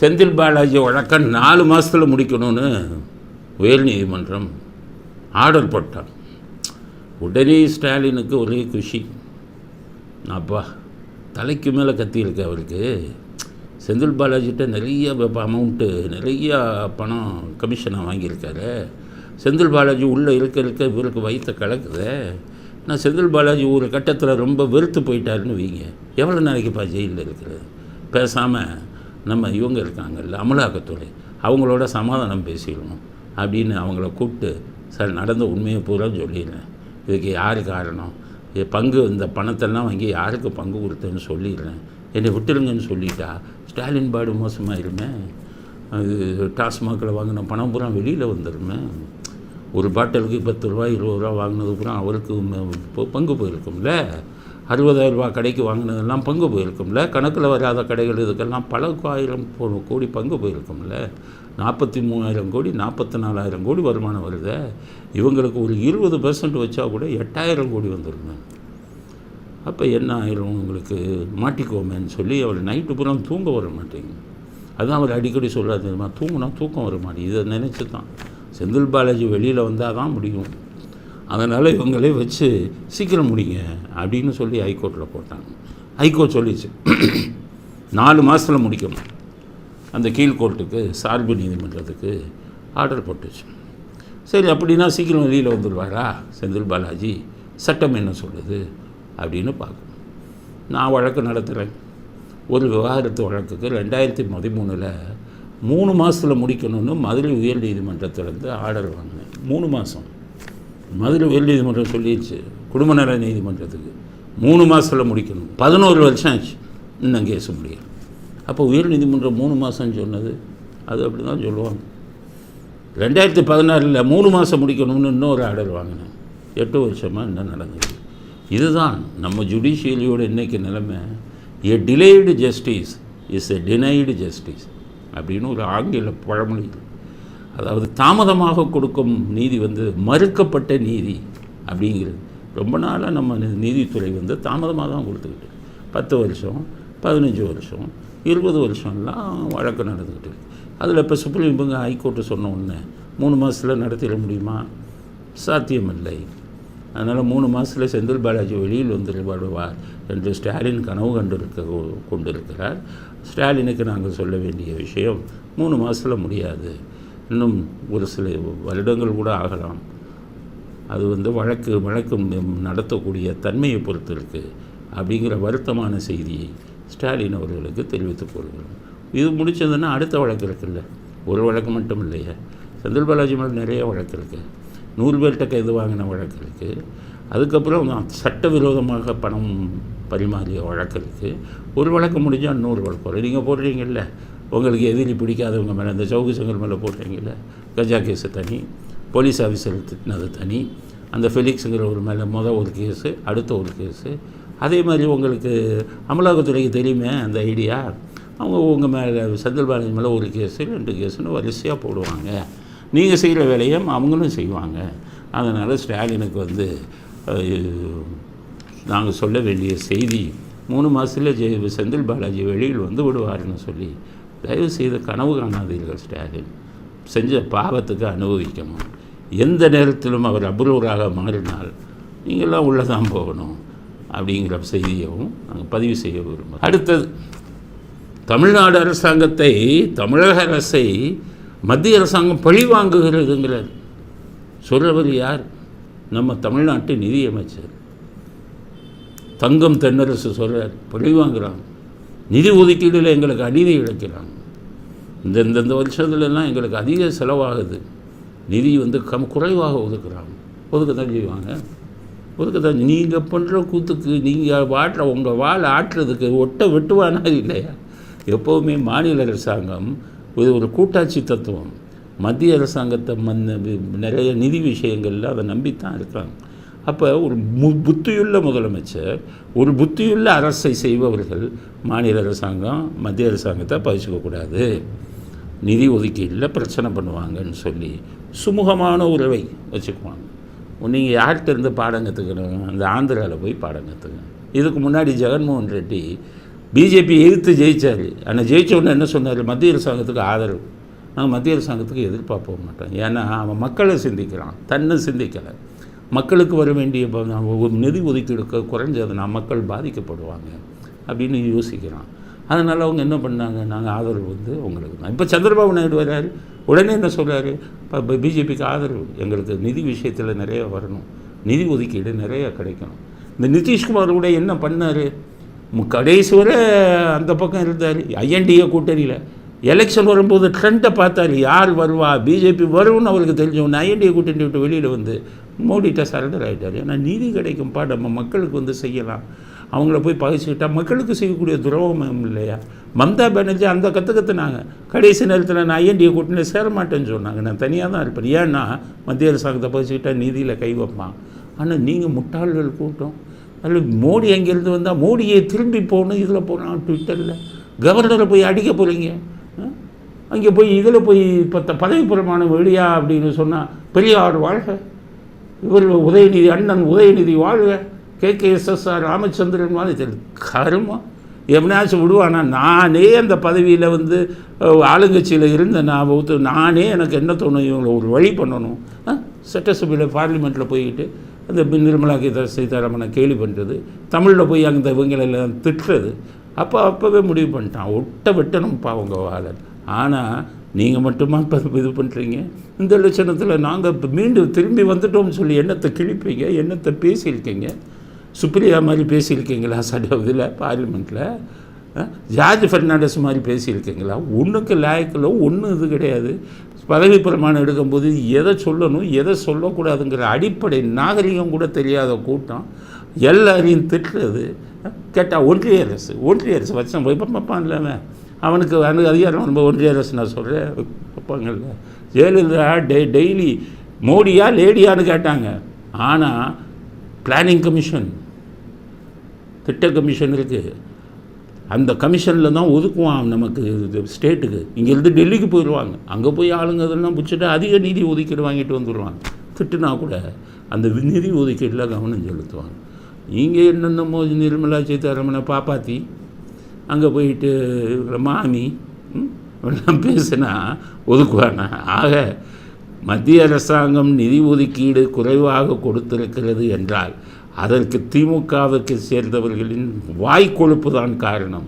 செந்தில் பாலாஜி வழக்கம் நாலு மாதத்தில் முடிக்கணும்னு உயர் நீதிமன்றம் ஆர்டர் போட்டான். உடனே ஸ்டாலினுக்கு ஒரே குஷி. அப்பா தலைக்கு மேலே கத்தியிருக்கு அவருக்கு. செந்தில் பாலாஜிகிட்ட நிறைய அமௌண்ட்டு நிறைய பணம் கமிஷனாக வாங்கியிருக்காரு. செந்தில் பாலாஜி உள்ளே இருக்க இருக்க இவருக்கு வயிற்ற கலக்குதே. நான் செந்தில் பாலாஜி ஒரு கட்டத்தில் ரொம்ப வெறுத்து போயிட்டாருன்னு வைங்க. எவ்வளோ நாளைக்குப்பா ஜெயிலில் இருக்கிறது? பேசாமல் நம்ம இவங்க இருக்காங்கல்ல அமலாக்கத்துறை அவங்களோட சமாதானம் பேசிடணும் அப்படின்னு அவங்கள கூப்பிட்டு சார் நடந்த உண்மையை பூரா சொல்லிடுறேன். இதுக்கு யார் காரணம்? இது பங்கு இந்த பணத்தெல்லாம் வாங்கி யாருக்கு பங்கு கொடுத்தேன்னு சொல்லிடுறேன். என்னை விட்டுருங்கன்னு சொல்லிட்டா ஸ்டாலின் பாடு மோசமாயிருமே. அது டாஸ்மாகில் வாங்கின பணம் பூரா வெளியில் வந்துடுமே ஒரு பாட்டிலுக்கு பத்து ரூபா இருபது ரூபா வாங்கினது பூரா அவருக்கு பங்கு போயிருக்கும்ல. அறுபதாயிரம் ரூபா கடைக்கு வாங்கினதெல்லாம் பங்கு போயிருக்கும்ல. கணக்கில் வராத கடைகள் இதுக்கெல்லாம் பல ஆயிரம் போ- கோடி பங்கு போயிருக்கும்ல. நாற்பத்தி மூவாயிரம் கோடி நாற்பத்தி நாலாயிரம் கோடி வருமானம் வருது. இவங்களுக்கு ஒரு இருபது பர்சன்ட் வச்சா கூட எட்டாயிரம் கோடி வந்துருங்க. அப்போ என்ன ஆயிரும் உங்களுக்கு? மாட்டிக்கோமேன்னு சொல்லி அவர் நைட்டு பூரா தூங்க வர மாட்டேங்க அதான் அவர் அடிக்கடி சொல்கிறார் தெரியுமா? தூங்கினா தூக்கம் வர மாட்டேங்குது. இதை நினச்சி தான் செந்தில் பாலாஜி வெளியில் வந்தால் தான் முடியும். அதனால் இவங்களே வச்சு சீக்கிரம் முடிங்க அப்படின்னு சொல்லி ஹைகோர்ட்டில் போட்டாங்க. ஹைகோர்ட் சொல்லிச்சு. நாலு மாதத்தில் முடிக்கணும். அந்த கீழ்கோர்ட்டுக்கு சார்பு நீதிமன்றத்துக்கு ஆர்டர் போட்டுச்சு. சரி அப்படின்னா சீக்கிரம் வெளியில் வந்துடுவாரா செந்தில் பாலாஜி சட்டம் என்ன சொல்லுது அப்படின்னு பார்க்கணும். நான் வழக்கு நடத்துகிறேன் ஒரு விவாகரத்து வழக்குக்கு ரெண்டாயிரத்தி பதிமூணில் மூணு மாதத்தில் முடிக்கணும்னு மதுரை உயர் நீதிமன்றத்திலேருந்து ஆர்டர் வாங்கினேன். மூணு மாதம் மதுரை உயர் நீதிமன்றம் சொல்லிடுச்சு. குடும்ப நல நீதிமன்றத்துக்கு. மூணு மாதத்தில் முடிக்கணும். பதினோரு வருஷம் ஆச்சு. இன்னும் கேஸ் முடியல. அப்போ உயர் நீதிமன்றம் மூணு மாதம் சொன்னது. அது அப்படி தான் சொல்லுவாங்க. ரெண்டாயிரத்தி பதினாறில் மூணு மாதம் முடிக்கணும்னு இன்னொரு ஆர்டர் வாங்கினேன். எட்டு வருஷமாக என்ன நடந்தது? இதுதான் நம்ம ஜுடிஷியலியோட இன்றைக்கு நிலைமை. A delayed justice is a denied justice அப்படின்னு ஒரு ஆங்கில பழமொழி. அதாவது தாமதமாக கொடுக்கும் நீதி வந்து மறுக்கப்பட்ட நீதி அப்படிங்கிறது. ரொம்ப நாளாக நம்ம நீதித்துறை வந்து தாமதமாக தான் கொடுத்துக்கிட்டு பத்து வருஷம் பதினஞ்சு வருஷம் இருபது வருஷம்லாம் வழக்கு நடந்துக்கிட்டு இருக்கு. அதில் இப்போ சுப்ரீம் இவங்க ஹைகோர்ட்டு சொன்ன உடனே மூணு மாதத்தில் நடத்திட முடியுமா? சாத்தியமில்லை. அதனால் மூணு மாதத்தில் செந்தில் பாலாஜி வெளியில் வந்துடுவார் என்று ஸ்டாலின் கனவு கண்டிருக்க கொண்டிருக்கிறார். ஸ்டாலினுக்கு நாங்கள் சொல்ல வேண்டிய விஷயம் மூணு மாதத்தில் முடியாது. இன்னும் ஒரு சில வருடங்கள் கூட ஆகலாம். அது வந்து வழக்கு வழக்கு நடத்தக்கூடிய தன்மையை பொறுத்து இருக்குது அப்படிங்கிற வருத்தமான செய்தியை ஸ்டாலின் அவர்களுக்கு தெரிவித்துக் கொள்கிறோம். இது முடிச்சதுன்னா அடுத்த வழக்கு இருக்குல்ல? ஒரு வழக்கு மட்டும் இல்லையா. செந்தில் பாலாஜி மேலே நிறைய வழக்கு இருக்குது நூறு பேர்கிட்ட கைது வாங்கின வழக்கு இருக்குது அதுக்கப்புறம் சட்டவிரோதமாக பணம் பரிமாறிய வழக்கு இருக்குது ஒரு வழக்கு முடிஞ்சால் இன்னொரு வழக்கு வரும். நீங்கள் போடுறீங்கல்ல? உங்களுக்கு எதிரி பிடிக்காதவங்க மேலே இந்த சவுக்கு சங்கர் மேலே போடுறீங்கல்ல கஜா கேஸு தனி போலீஸ் ஆஃபீஸர் திட்டினது தனி அந்த ஃபெலிக்ஸுங்கிற ஒரு மேலே மொதல் ஒரு கேஸு அடுத்த ஒரு கேஸு. அதே மாதிரி உங்களுக்கு அமலாக்கத்துறைக்கு தெரியுமே அந்த ஐடியா? அவங்க உங்கள் மேலே செந்தில் பாலாஜி மேலே ஒரு கேஸு ரெண்டு கேஸுன்னு வரிசையாக போடுவாங்க. நீங்கள் செய்கிற வேலையை அவங்களும் செய்வாங்க. அதனால் ஸ்டாலினுக்கு வந்து நாங்கள் சொல்ல வேண்டிய செய்தி மூணு மாதத்தில் ஜெய செந்தில் பாலாஜி வெளியில் வந்து விடுவாருன்னு சொல்லி தயவு செய்து கனவு காணாதீர்கள் ஸ்டாலின். செஞ்ச பாவத்துக்கு அனுபவிக்கணும். எந்த நேரத்திலும் அவர் அபூர்வராக மாறினால் நீங்களாம் உள்ளே தான் போகணும் அப்படிங்கிற செய்தியவும் நாங்கள் பதிவு செய்ய விரும்புகிறோம். அடுத்தது தமிழ்நாடு அரசாங்கத்தை தமிழக அரசை மத்திய அரசாங்கம் பழி வாங்குகிறதுங்கிறார் சொல்கிறவர் யார்? நம்ம தமிழ்நாட்டு நிதியமைச்சர். தங்கம் தென்னரசு சொல்கிறார் பழி வாங்குகிறாங்க நிதி ஒதுக்கீடில் எங்களுக்கு அநீதி இழைக்கிறாங்க இந்த இந்தந்த வருஷத்துலலாம் எங்களுக்கு அதிக செலவாகுது. நிதி வந்து கம் குறைவாக ஒதுக்குறாங்க ஒதுக்க தான் செய்வாங்க. ஒதுக்க தான் நீங்கள் பண்ணுற கூத்துக்கு நீங்கள் வாட்டுற உங்கள் வாழை ஆட்டுறதுக்கு ஒட்ட வெட்டுவானா இல்லையா? எப்போவுமே மாநில அரசாங்கம் இது ஒரு கூட்டாட்சி தத்துவம். மத்திய அரசாங்கத்தை மன்ன நிறைய நிதி விஷயங்களில் அதை நம்பித்தான் இருக்காங்க. அப்போ ஒரு மு புத்தியுள்ள முதலமைச்சர் ஒரு புத்தியுள்ள அரசை செய்பவர்கள் மாநில அரசாங்கம் மத்திய அரசாங்கத்தை பகிச்சுக்கக்கூடாது நிதி ஒதுக்கீட்டில் பிரச்சனை பண்ணுவாங்கன்னு சொல்லி சுமூகமான உறவை வச்சுக்குவாங்க. நீங்கள் யார்கிட்ட இருந்து பாடம் கற்றுக்கணும் அந்த ஆந்திராவில் போய் பாடம் கற்றுக்கணும் இதுக்கு முன்னாடி ஜெகன்மோகன் ரெட்டி பிஜேபி எதிர்த்து ஜெயிச்சார். ஆனால் ஜெயித்தவுடனே என்ன சொன்னார்? மத்திய அரசாங்கத்துக்கு ஆதரவு. நாங்கள் மத்திய அரசாங்கத்துக்கு எதிர்பார்க்க மாட்டோம். ஏன்னா அவன் மக்களை சிந்திக்கிறான். தன்னை சிந்திக்கலை. மக்களுக்கு வர வேண்டிய நிதி ஒதுக்கீடு குறைஞ்சதுன்னா மக்கள் பாதிக்கப்படுவாங்க அப்படின்னு யோசிக்கிறான். அதனால் அவங்க என்ன பண்ணாங்க நாங்கள் ஆதரவு வந்து உங்களுக்கு தான். இப்போ சந்திரபாபு நாயுடு வர்றாரு. உடனே என்ன சொல்கிறாரு இப்போ பிஜேபிக்கு ஆதரவு. எங்களுக்கு நிதி விஷயத்தில் நிறைய வரணும். நிதி ஒதுக்கீடு நிறைய கிடைக்கணும். இந்த நிதிஷ்குமார் கூட என்ன பண்ணார்? கடைசி வரை அந்த பக்கம் இருந்தார். ஐஎன்டிஏ கூட்டணியில். எலெக்ஷன் வரும்போது ட்ரெண்டை பார்த்தாரு. யார் வருவா? பிஜேபி வரும்னு அவருக்கு தெரிஞ்சவொன்னு ஐஎன்டிஏ கூட்டணி விட்டு வெளியில் வந்து மோடிட்ட சரண்டர் ஆகிட்டார் ஏன்னா நீதி கிடைக்கும்ப்பா நம்ம மக்களுக்கு வந்து செய்யலாம். அவங்கள போய் பகிச்சுக்கிட்டா மக்களுக்கு செய்யக்கூடிய துரோகம் இல்லையா? மம்தா பானர்ஜி அந்த கற்று கற்றுனாங்க கடைசி நேரத்தில் நான் ஐஎன்டிஏ கூட்டணியில் சேர மாட்டேன்னு சொன்னாங்க. நான் தனியாக தான் இருப்பேன். ஏன்னா மத்திய அரசாங்கத்தை பகிச்சுக்கிட்டா நீதியில் கை வைப்பான். ஆனால் நீங்கள் முட்டாள்கள் கூட்டம். அதில் மோடி அங்கேருந்து வந்தால் மோடியை திரும்பி போகணும் இதில் போகணும். ட்விட்டரில் கவர்னரை போய் அடிக்க போகிறீங்க அங்கே போய் இதில் போய் இப்போ பதவி பிரமாணம் வெளியா அப்படின்னு சொன்னால் பெரியார் வாழ்க. இவர் உதயநிதி அண்ணன் உதயநிதி வாழ்க. கே. கே. எஸ்எஸ்ஆர் ராமச்சந்திரன் வாழ்க. கருமம் எவனாச்சும் விடுவானா? நானே அந்த பதவியில் வந்து ஆளுங்கட்சியில் இருந்த நான் ஒத்து நானே எனக்கு என்ன தோணும்? இவங்களை ஒரு வழி பண்ணணும். சட்டசபையில் பார்லிமெண்ட்டில் போய்கிட்டு அந்த நிர்மலா கீதா சீதாராமனை கேலி பண்ணுறது தமிழில் போய் அந்த இவங்களெல்லாம் திட்டுறது. அப்போ அப்போவே முடிவு பண்ணிட்டான். ஒட்ட வெட்டணும் பாவங்க வாழன் ஆனால் நீங்கள் மட்டுமா இப்போ இது பண்ணுறீங்க இந்த லட்சணத்தில் நாங்கள் இப்போ மீண்டும் திரும்பி வந்துட்டோம்னு சொல்லி எண்ணத்தை கிழிப்பீங்க? எண்ணத்தை பேசியிருக்கீங்க? சுப்ரியா மாதிரி பேசியிருக்கீங்களா சட்ட இதில் பார்லிமெண்ட்டில் ஜார்ஜ் ஃபெர்னாண்டஸ் மாதிரி பேசியிருக்கீங்களா? ஒன்றுக்கு லாயக்கில் ஒன்றும் இது கிடையாது. பதவி பிரமாணம் எடுக்கும்போது எதை சொல்லணும் எதை சொல்லக்கூடாதுங்கிற அடிப்படை நாகரிகம் கூட தெரியாத கூட்டம். எல்லாரையும் திட்டுறது. கேட்டால் ஒன்றிய அரசு ஒன்றிய அரசு வச்சு போய் இல்லாமல் அவனுக்கு அனு அதிகாரம் நம்ம ஒன்றிய அரசு நான் சொல்கிறேன் வைப்பாங்கல்ல. ஜெயலலிதா டெ டெய்லி மோடியா லேடியான்னு கேட்டாங்க. ஆனால் பிளானிங் கமிஷன் திட்ட கமிஷன் இருக்குது அந்த கமிஷனில் தான் ஒதுக்குவான் நமக்கு ஸ்டேட்டுக்கு இங்கேருந்து டெல்லிக்கு போயிடுவாங்க அங்கே போய் ஆளுங்க இதெல்லாம் பிடிச்சிட்டு அதிக நிதி ஒதுக்கீடு வாங்கிட்டு வந்துடுவாங்க திட்டுனா கூட அந்த நிதி ஒதுக்கீட்டில் கவனம் செலுத்துவாங்க. இங்கே என்னென்னமோ நிர்மலா சீதாராமனை பாப்பாத்தி. அங்கே போயிட்டு மாமி ம், பேசினா ஒதுக்குவானா? ஆக மத்திய அரசாங்கம் நிதி ஒதுக்கீடு குறைவாக கொடுத்திருக்கிறது என்றால் அதற்கு திமுகவுக்கு சேர்ந்தவர்களின் வாய்க்கொழுப்பு தான் காரணம்.